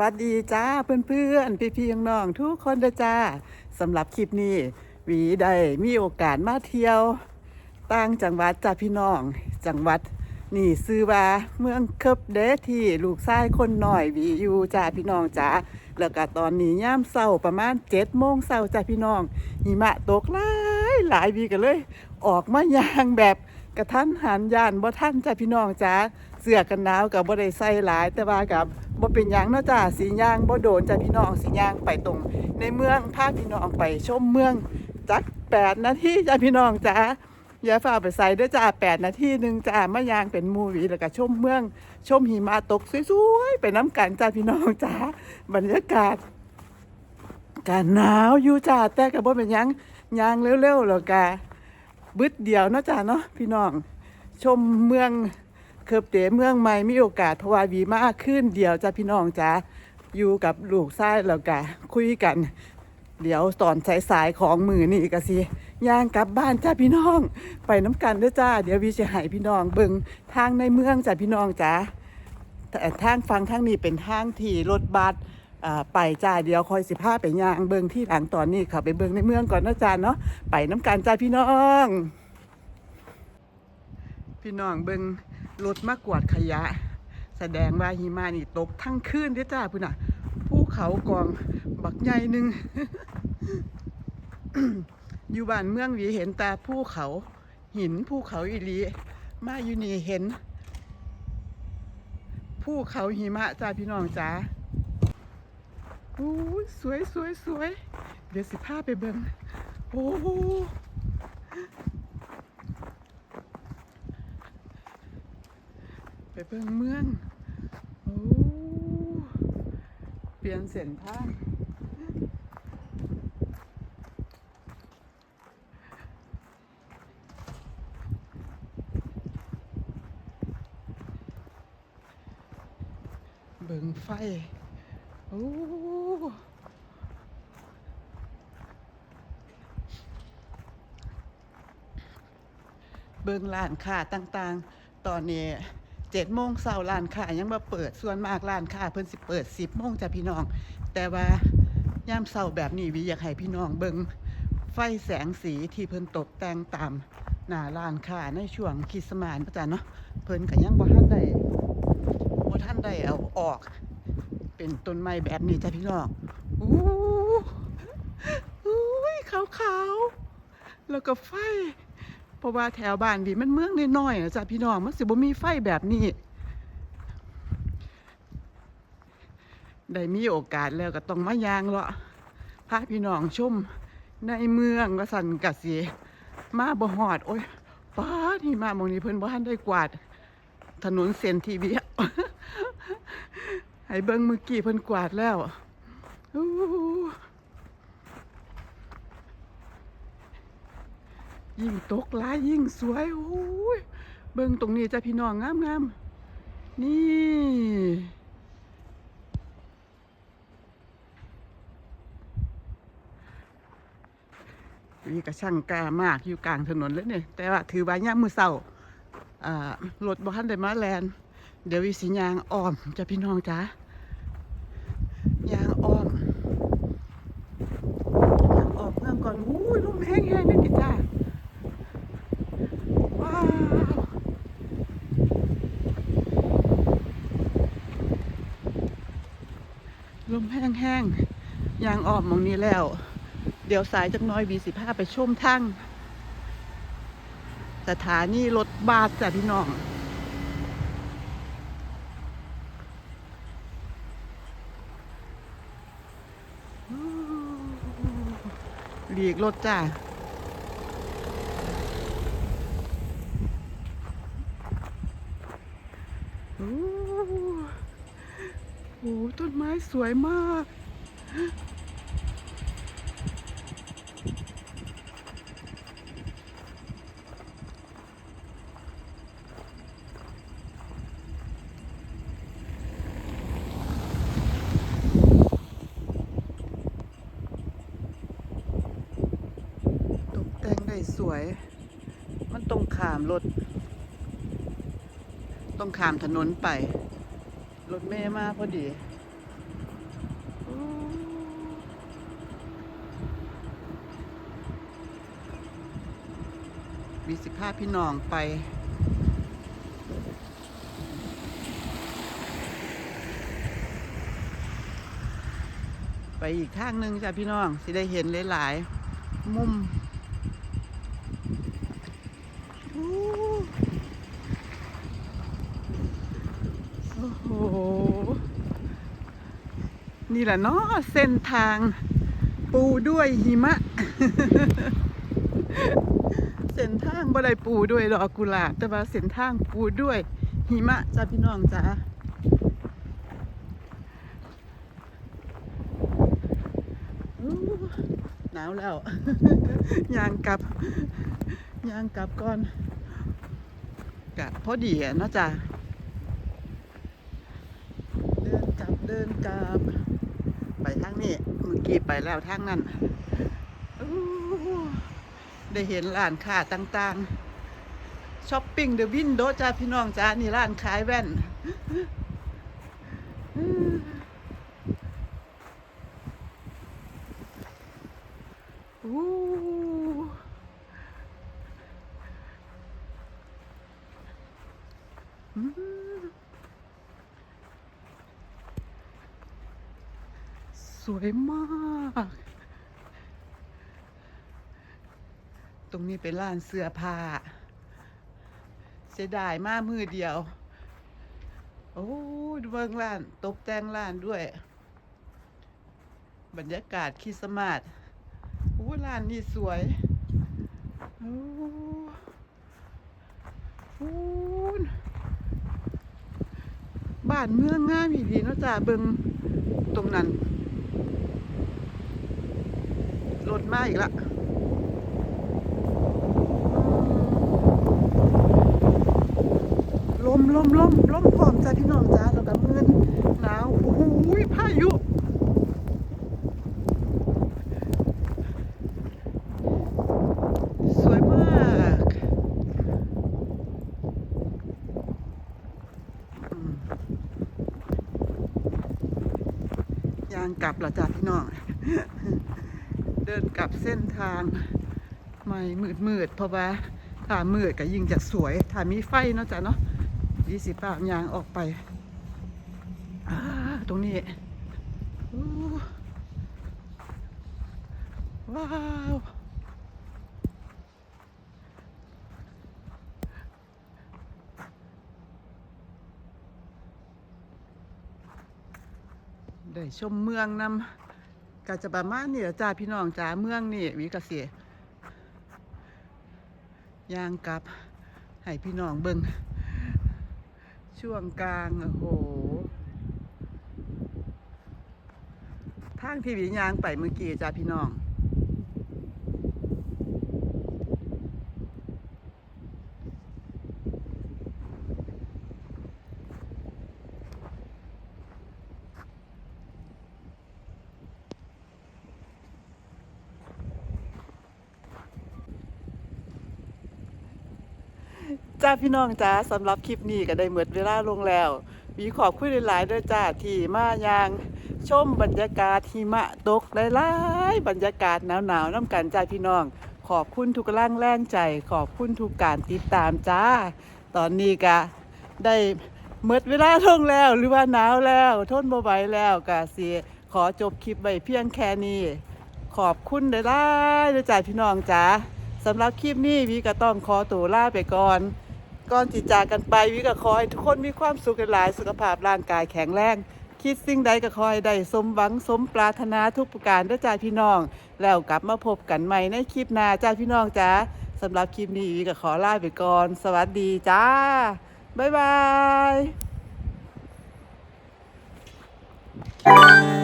วัสดีจ้าเพื่อนๆ พี่ๆน้องๆทุกคนเด้อจ้าสำหรับคลิปนี้หวีได้มีโอกาสมาเที่ยวต่างจังหวัดจ้าพี่น้อง จังหวัดนี่ซื้อว่าเมืองเคิบเดะที่ลูกชายคนหน่อยหวีอยู่จ้าพี่น้องจ้าแล้วก็ตอนนี้ย่ามเศร้าประมาณเจ็ดโมงเศร้าจ้าพี่น้องหิมะตกหลายหลายวีกันเลย ออกมายางแบบกระทันหันยานบ่ท่านจ้าพี่น้องจ้า เสื้อกันหนาวกับบ่ได้ใส่หลาย แต่ว่ากับบ่เป็นหยังเนาะจ้าสีย่างบ่โดนจ้าพี่น้องสีย่างไปตรง ในเมืองพาพี่น้องไปชมเมืองจักแปดนาทีจ้าพี่น้องจ้าอย่าฝ่าไปใส่ด้วยจ้าแปดนาทีหนึ่งจ้ามายางเป็นมูวีแล้วก็ชมเมือง ชมหิมะตกสวยๆไปน้ำกันจ้าพี่น้องจ้าบรรยากาศการหนาวอยู่จ้าแต่ก็บ่เป็นยังยางเร็วๆแล้วก็บึดเดียวเนาะจ้าเนาะพี่น้อง ชมเมือง เคิบเตเมืองใหม่มีโอกาสเพราะว่าวีมากขึ้นเดียวจ้าพี่น้องจ้าอยู่กับลูกชายแล้วก็คุยกัน เดี๋ยวตอนสายๆของมือนี่ก็สิย่างกลับบ้านจ้าพี่น้อง ไปน้ำกันด้อจ้า เดี๋ยววีจะให้พี่น้องเบิงทางในเมืองจ้าพี่น้องจ้าแต่ทางฟังทางนี้เป็นทางที่รถบัสอ่าไปจ้าเดี๋ยวคอยสิพาไปย่างเบิงที่หลังตอนนี้ค่ะไปเบิงในเมืองก่อนนะจ้าเนาะไปน้ำกันจ้าพี่น้อง พี่น้องเบิง รถมากวาดขยะ แสดงว่าหิมะนี่ตกทั้งคืนเด้อจ้าพุ่นน่ะภูเขากองบักใหญ่หนึ่งอยู่บ้านเมืองวีเห็นแต่ภูเขาหินภูเขาอีหลีมาอยู่นี่เห็นภูเขาหิมะจ้าพี่น้องจ้าโอ้สวยสวยสวยเดี๋ยวสิพาไปเบิ่งโอ้โห ไปเบิ่งเมืองโอ้เปลี่ยนเส้นทางเบิ่งไฟ โอ้เบิ่งร้านค้าต่างๆ ตอนนี้ เจ็ดโมงเช้าร้านค้ายังมาเปิดส่วนมากร้านค้าเพิ่นสิเปิดสิบโมงจ้ะพี่น้อง แต่ว่ายามเช้าแบบนี้วิอยากให้พี่น้องเบิ่งไฟแสงสีที่เพิ่นตกแต่งตามหน้าร้านค้าในช่วงคริสต์มาสจ้ะเนาะเพิ่นก็ยังบ่ทันได้บ่ทันได้เอาออก เป็นต้นไม้แบบนี้จ้ะพี่น้องอู้อุ้ยขาวๆแล้วก็ไฟ ราะว่าแถวบ้านบีมันเมืองน้อยๆนะจ้ะพี่น้องมันสิบ่มีไฟแบบนี้ได้มีโอกาสแล้วก็ต้องมายางเลาะพาพี่น้องชมในเมืองว่าสันกะสิมาบ่ฮอด โอ้ยป้าที่มาหมองนี้เพิ่นบ่ทันได้กวาด ถนนเส้นทีวีให้เบิ้งเมื่อกี้เพิ่นกวาดแล้ว ยิ่งตกหลายยิ่งสวยโอ้ยเบิ้งตรงนี้จ้ะพี่น้องงามงามนี่วีกระช่างกล้ามากอยู่กลางถนนเลยเนี่ยแต่ว่าถือว่าย่ามมือเศร้าอ่ารถบ่ทันได้มาแลนเดี๋ยววิสิยางอ้อมจะพี่น้องจ้ายางอ้อมยางอ้อมเพื่อนก่อนอู้ยลมแห้งๆนี่ติจ้าว้าวลม แห้งๆยางออบมองนี้แล้ว เดี๋ยวสายจากน้อยวีสิบห้าไปชมทั้งสถานีรถบัสจ้ะพี่น้องหลีกรถจ้าโอ้โหต้นไม้สวยมาก ตกแต่งได้สวย มันตรงขามรถ ต้องขามถนนไป รถเมย์มาพอดีวีสิบห้าพี่น้องไป ไปอีกข้างหนึ่งจ้ะพี่น้องสิได้เห็นหลาย ๆ มุม นี่แหละเนาะเส้นทางปูด้วยหิมะ เส้นทางบ่ได้ปูด้วยดอกกุหลาบแต่ว่าเส้นทางปูด้วยหิมะจ้าพี่น้องจ้าหนาวแล้วยางกลับยางกลับก่อนกะพอดีอะเนาะจ้าเดินกลับเดินกลับ ไปทางนี้ เมื่อกี้ไปแล้วทางนั้นได้เห็นร้านค้าต่างๆช้อปปิ้งเดอะวินโดจ้าพี่น้องจ้านี่ร้านขายแว่นอู้อืม สวยมาก ตรงนี้เป็นร้านเสื้อผ้า เสียดายมากมือเดียว โอ้ยดูเบิ่งร้านตกแต่งร้านด้วย บรรยากาศคริสต์มาสโอ้ร้านนี้สวย โอ้โอ้บ้านเมืองงามอีดีเนาะจ้าเบิงตรงนั้น รถมาอีกละลมลมลมลมพร้อมจ้าพี่น้องจ้าแล้วก็มืนหนาวโอ้โหพายุสวยมากอืมยางกลับล้วจ้ะพี่น้อง เดินกลับเส้นทางไม่มืดมืดเพราะว่าถ้ามืดก็ยิ่งจะสวยถ้ามีไฟเนาะจ้ะเนาะยี่สิบปามยางออกไปตรงนี้ว้าวได้ชมเมืองนำ กาจะประมาณนี่แหละจ้าพี่น้องจ้าเมืองนี่วิกเสียย่างกลับให้พี่น้องเบิงช่วงกลางโอ้โหทางที่วิยางไปเมื่อกี้จ้าพี่น้อง จ้าพี่น้องจ้าสำหรับคลิปนี้ก็ได้หมดเวลาลงแล้ว มีขอบคุณหลายๆด้วยจ้าที่มายางชมบรรยากาศหิมะตกหลายๆบรรยากาศหนาวๆน้ำกันจ้าพี่น้อง ขอบคุณทุกกำลังแรงใจ ขอบคุณทุกการติดตามจ้า ตอนนี้ก็ได้หมดเวลาลงแล้วหรือว่าหนาวแล้ว ทนบ่ไหวแล้วก็สิขอจบคลิปไว้เพียงแค่นี้ ขอบคุณหลายๆด้วยจ้าพี่น้องจ้าสำหรับคลิปนี้วิก็ต้องขอตัวลาไปก่อน ก่อนจิจากันไปวิกับคอย ทุกคนมีความสุขหลายสุขภาพร่างกายแข็งแรง คิดสิ่งใดก็คอยได้สมหวังสมปรารถนาทุกประการด้วยจ้าพี่น้อง แล้วกลับมาพบกันใหม่ในคลิปหน้าจ้าพี่น้องจ้าสำหรับคลิปนี้วิกับขอลาไปก่อน สวัสดีจ้าบ๊ายบาย